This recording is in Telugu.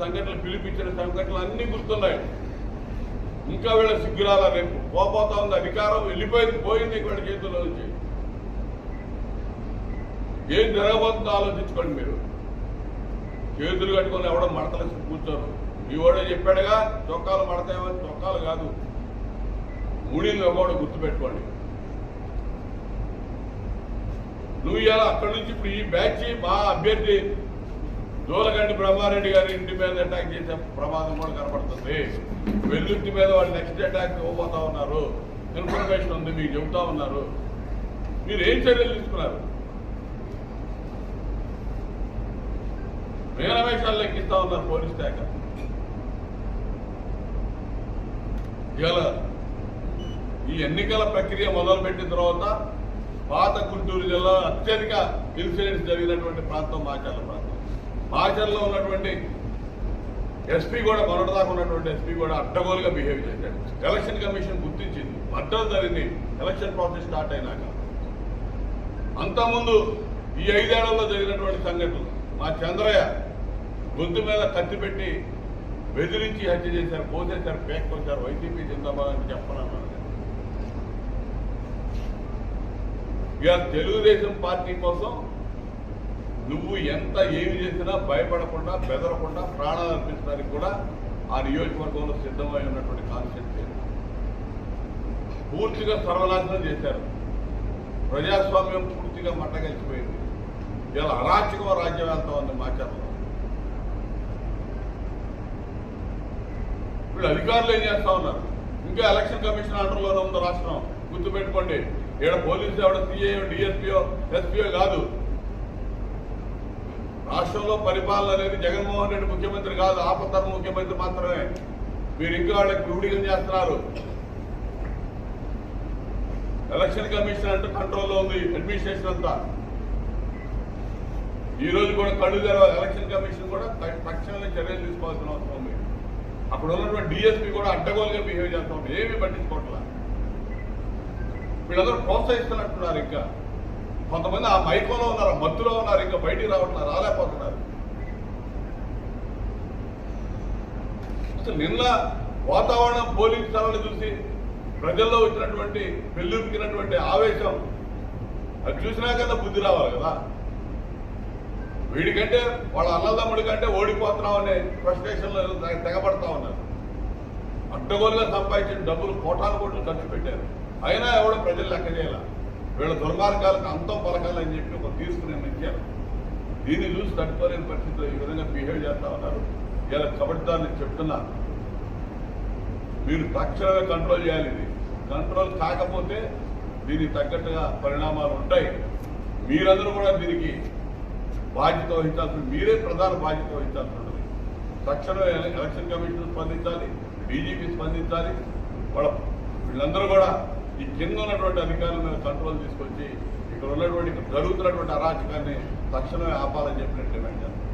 సంఘటనలు పిలిపించిన సంఘటనలు అన్ని గుర్తున్నాయి. ఇంకా వీళ్ళ సిగ్గురాల రేపు? పోపోతా ఉంది అధికారం వెళ్ళిపోయింది పోయింది వీళ్ళ చేతుల్లో నుంచి. ఏం జరగబోతుందో ఆలోచించుకోండి మీరు. చేతులు కట్టుకొని ఎవడో మడతలేసి కూర్చోరు. ఈ చెప్పాడుగా చొక్కాలు మడతాయని చొక్కాలు కాదు. మూడీలు ఒకడు గుర్తుపెట్టుకోండి. నువ్వు ఇలా అక్కడి నుంచి ఇప్పుడు ఈ బ్యాచ్ మా అభ్యర్థి దూలగండి బ్రహ్మారెడ్డి గారి ఇంటి మీద అటాక్ చేసే ప్రమాదం కూడా కనపడుతుంది వెల్లుంటి మీద వాళ్ళు నెక్స్ట్ అటాక్ ఇవ్వబోతా ఉన్నారు. ఇన్ఫర్మేషన్ ఉంది మీకు చెబుతా ఉన్నారు. మీరు ఏం చర్యలు తీసుకున్నారు? మేనవేషాలు లెక్కిస్తా ఉన్నారు పోలీస్ శాఖ. ఇవాళ ఈ ఎన్నికల ప్రక్రియ మొదలుపెట్టిన తర్వాత పాత గుంటూరు జిల్లా అత్యధిక ఇన్సిడెంట్స్ జరిగినటువంటి ప్రాంతం మాచాల ప్రాంతం. మాచర్లో ఉన్నటువంటి ఎస్పీ కూడా మొన్నటిదాకా ఉన్నటువంటి ఎస్పీ కూడా అడ్డగోలుగా బిహేవ్ చేశాడు. ఎలక్షన్ కమిషన్ గుర్తించింది. మద్దతు జరిగింది ఎలక్షన్ ప్రాసెస్ స్టార్ట్ అయినాక. అంతకుముందు ఈ ఐదేళ్ళలో జరిగినటువంటి సంఘటనలు మా చంద్రయ్య గొంతు మీద కత్తి పెట్టి బెదిరించి హత్య చేశారు పోసేశారు పేకొచ్చారు వైసీపీ జిందాబాద్ అని చెప్పనన్నారు. ఇక తెలుగుదేశం పార్టీ కోసం నువ్వు ఎంత ఏమి చేసినా భయపడకుండా బెదరకుండా ప్రాణాలు అర్పించడానికి కూడా ఆ నియోజకవర్గంలో సిద్ధమై ఉన్నటువంటి కాన్సెప్ట్ పూర్తిగా సర్వనాశనం చేశారు. ప్రజాస్వామ్యం పూర్తిగా మట్టగలిసిపోయింది ఇలా అరాచకం రాజ్యం వెళ్తా ఉంది మాచర్లో వీళ్ళు అధికారులు ఏం చేస్తా ఉన్నారు? ఇంకా ఎలక్షన్ కమిషన్ అండర్లోనే ఉంది రాష్ట్రం. గుర్తుపెట్టుకోండి. ఇక్కడ పోలీసు ఎవడ సిఐ డిఎస్పీఓ ఎస్పీఓ కాదు. రాష్ట్రంలో పరిపాలన అనేది జగన్మోహన్ రెడ్డి ముఖ్యమంత్రి కాదు ఆపద్ధర్మ ముఖ్యమంత్రి మాత్రమే. మీరు ఇంకా వాళ్ళకి క్రూడికం చేస్తున్నారు. ఎలక్షన్ కమిషన్ అంటే కంట్రోల్లో ఉంది అడ్మినిస్ట్రేషన్ అంతా. ఈ రోజు కూడా కళ్ళు తెరవాలి ఎలక్షన్ కమిషన్ కూడా తక్షణమే చర్యలు తీసుకోవాల్సిన అవసరం ఉంది. అక్కడ ఉన్నటువంటి డిఎస్పీ కూడా అడ్డగోలుగా బిహేవ్ చేస్తా ఉంది. ఏమీ పట్టించుకోవట్లా వీళ్ళందరూ ప్రోత్సహిస్తున్నట్టున్నారు ఇంకా. కొంతమంది ఆ మైకోలో ఉన్నారు మత్తులో ఉన్నారు ఇంకా బయటికి రావట్లేదు రాలేకపోతున్నారు. అసలు నిన్న వాతావరణం పోలింగ్ స్థలాన్ని చూసి ప్రజల్లో వచ్చినటువంటి పెళ్ళుకినటువంటి ఆవేశం అది చూసినా కదా బుద్ధి రావాలి కదా. వీడికంటే వాళ్ళ అన్నదమ్ముడి కంటే ఓడిపోతున్నాం అనే ఫ్రస్ట్రేషన్లో తెగబడతా ఉన్నారు. అడ్డగోలుగా సంపాదించిన డబ్బులు కోటాను కోట్లు ఖర్చు పెట్టారు. అయినా ఎవడో ప్రజలు లెక్క చేయాలి? వీళ్ళ దుర్మార్గాలకు అంతం పలకాలని చెప్పి ఒక తీర్పు నిర్ణయించారు దీన్ని చూసి తట్టుకోలేని పరిస్థితిలో ఈ విధంగా బిహేవ్ చేస్తా ఉన్నారు. ఇలా కబడ్దాన్ని చెప్తున్నా మీరు తక్షణమే కంట్రోల్ చేయాలి ఇది. కంట్రోల్ కాకపోతే దీనికి తగ్గట్టుగా పరిణామాలు ఉంటాయి. మీరందరూ కూడా దీనికి బాధ్యత వహించాల్సి మీరే ప్రధాన బాధ్యత వహించాల్సి ఉంటుంది. తక్షణమే ఎలక్షన్ కమిషన్ స్పందించాలి డీజీపీ స్పందించాలి. వాళ్ళ వీళ్ళందరూ కూడా ఈ కింద ఉన్నటువంటి అధికారుల మీద కంట్రోల్ తీసుకొచ్చి ఇక్కడ ఉన్నటువంటి జరుగుతున్నటువంటి అరాచకాన్ని తక్షణమే ఆపాలని చెప్పినట్టు డిమాండ్ చేస్తాం